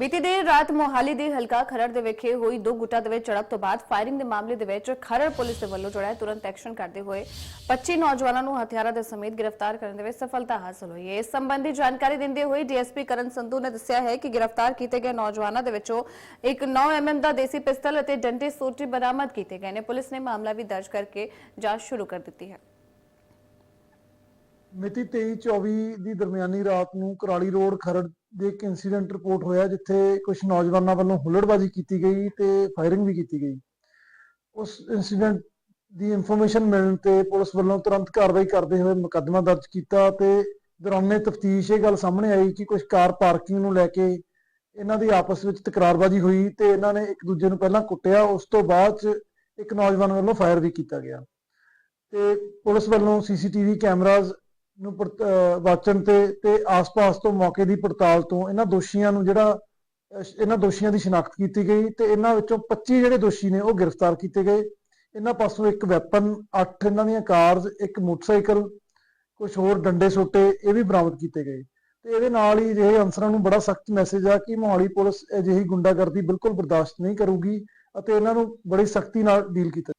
ਬੀਤੀ ਦੇਰ ਰਾਤ ਮੋਹਾਲੀ ਦੇ ਹਲਕਾ ਖਰੜ ਦੇ ਵਿਖੇ ਹੋਈ ਦੋ ਗੁੱਟਾਂ ਦੇ ਵਿੱਚ ਝੜਪ ਤੋਂ ਬਾਅਦ ਫਾਇਰਿੰਗ ਦੇ ਮਾਮਲੇ ਦੇ ਵਿੱਚ ਖਰੜ ਪੁਲਿਸ ਦੇ ਵੱਲੋਂ ਜਿਹੜਾ ਤੁਰੰਤ ਐਕਸ਼ਨ ਕਰਦੇ ਹੋਏ 25 ਨੌਜਵਾਨਾਂ ਨੂੰ ਹਥਿਆਰਾਂ ਦੇ ਸਮੇਤ ਗ੍ਰਿਫਤਾਰ ਕਰਨ ਦੇ ਵਿੱਚ ਸਫਲਤਾ ਹਾਸਲ ਹੋਈ ਹੈ। ਇਸ ਸੰਬੰਧੀ ਜਾਣਕਾਰੀ ਦਿੰਦੇ ਹੋਏ ਡੀਐਸਪੀ ਕਰਨ ਸੰਧੂ ਨੇ ਦੱਸਿਆ ਹੈ ਕਿ ਗ੍ਰਿਫਤਾਰ ਕੀਤੇ ਗਏ ਨੌਜਵਾਨਾਂ ਦੇ ਵਿੱਚੋਂ ਇੱਕ 9 ਐਮਐਮ ਦਾ ਦੇਸੀ ਪਿਸਤਲ ਅਤੇ ਡੰਡੇ ਸੋਟੀ ਬਰਾਮਦ ਕੀਤੇ ਗਏ ਨੇ। ਪੁਲਿਸ ਨੇ ਮਾਮਲਾ ਵੀ ਦਰਜ ਕਰਕੇ ਜਾਂਚ ਸ਼ੁਰੂ ਕਰ ਦਿੱਤੀ ਹੈ। ਮਿਤੀ 23-24 ਦੀ ਦਰਮਿਆਨੀ ਰਾਤ ਨੂੰ ਕੁਰਾਲੀ ਰੋਡ ਖਰੜ ਦੇ ਇੱਕ ਇਨਸੀਡੈਂਟ ਰਿਪੋਰਟ ਹੋਇਆ ਜਿੱਥੇ ਕੁਝ ਨੌਜਵਾਨਾਂ ਵੱਲੋਂ ਹੁੱਲੜਬਾਜ਼ੀ ਕੀਤੀ ਗਈ ਤੇ ਫਾਇਰਿੰਗ ਵੀ ਕੀਤੀ ਗਈ। ਉਸ ਇਨਸੀਡੈਂਟ ਦੀ ਇਨਫੋਰਮੇਸ਼ਨ ਮਿਲਣ ਤੇ ਪੁਲਿਸ ਵੱਲੋਂ ਤੁਰੰਤ ਕਾਰਵਾਈ ਕਰਦੇ ਹੋਏ ਮੁਕੱਦਮਾ ਦਰਜ ਕੀਤਾ ਤੇ ਦੌਰਾਨੇ ਤਫਤੀਸ਼ ਇਹ ਗੱਲ ਸਾਹਮਣੇ ਆਈ ਕਿ ਕੁਝ ਕਾਰ ਪਾਰਕਿੰਗ ਨੂੰ ਲੈ ਕੇ ਇਹਨਾਂ ਦੀ ਆਪਸ ਵਿੱਚ ਤਕਰਾਰਬਾਜ਼ੀ ਹੋਈ ਤੇ ਇਹਨਾਂ ਨੇ ਇੱਕ ਦੂਜੇ ਨੂੰ ਪਹਿਲਾਂ ਕੁੱਟਿਆ, ਉਸ ਤੋਂ ਬਾਅਦ ਚ ਇੱਕ ਨੌਜਵਾਨ ਵੱਲੋਂ ਫਾਇਰ ਵੀ ਕੀਤਾ ਗਿਆ। ਤੇ ਪੁਲਿਸ ਵੱਲੋਂ ਸੀਸੀਟੀਵੀ ਕੈਮਰਾਜ਼ ਨੂੰ ਵਾਚਣ ਤੇ ਤੇ ਆਸ-ਪਾਸ ਤੋਂ ਮੌਕੇ ਦੀ ਪੜਤਾਲ ਤੋਂ ਇਹਨਾਂ ਦੋਸ਼ੀਆਂ ਨੂੰ ਜਿਹੜਾ ਇਹਨਾਂ ਦੋਸ਼ੀਆਂ ਦੀ ਸ਼ਨਾਖਤ ਕੀਤੀ ਗਈ ਤੇ ਇਹਨਾਂ ਵਿੱਚੋਂ 25 ਜਿਹੜੇ ਦੋਸ਼ੀ ਨੇ ਉਹ ਗ੍ਰਿਫਤਾਰ ਕੀਤੇ ਗਏ। ਇਹਨਾਂ ਪਾਸੋਂ ਇੱਕ ਵੈਪਨ 8 ਇਹਨਾਂ ਦੀਆਂ ਕਾਰਜ਼, ਇੱਕ ਮੋਟਰਸਾਈਕਲ ਕੁਝ ਹੋਰ ਡੰਡੇ ਸੋਟੇ, ਇਹ ਵੀ ਬਰਾਮਦ ਕੀਤੇ ਗਏ। ਤੇ ਇਹਦੇ ਨਾਲ ਹੀ ਜਿਹੇ ਅਨਸਰਾਂ ਨੂੰ ਬੜਾ ਸਖਤ ਮੈਸੇਜ ਆ ਕਿ ਮੋਹਾਲੀ ਪੁਲਿਸ ਅਜਿਹੀ ਗੁੰਡਾਗਰਦੀ ਬਿਲਕੁਲ ਬਰਦਾਸ਼ਤ ਨਹੀਂ ਕਰੂਗੀ ਅਤੇ ਇਹਨਾਂ ਨੂੰ ਬੜੀ ਸਖਤੀ ਨਾਲ ਡੀਲ ਕੀਤਾ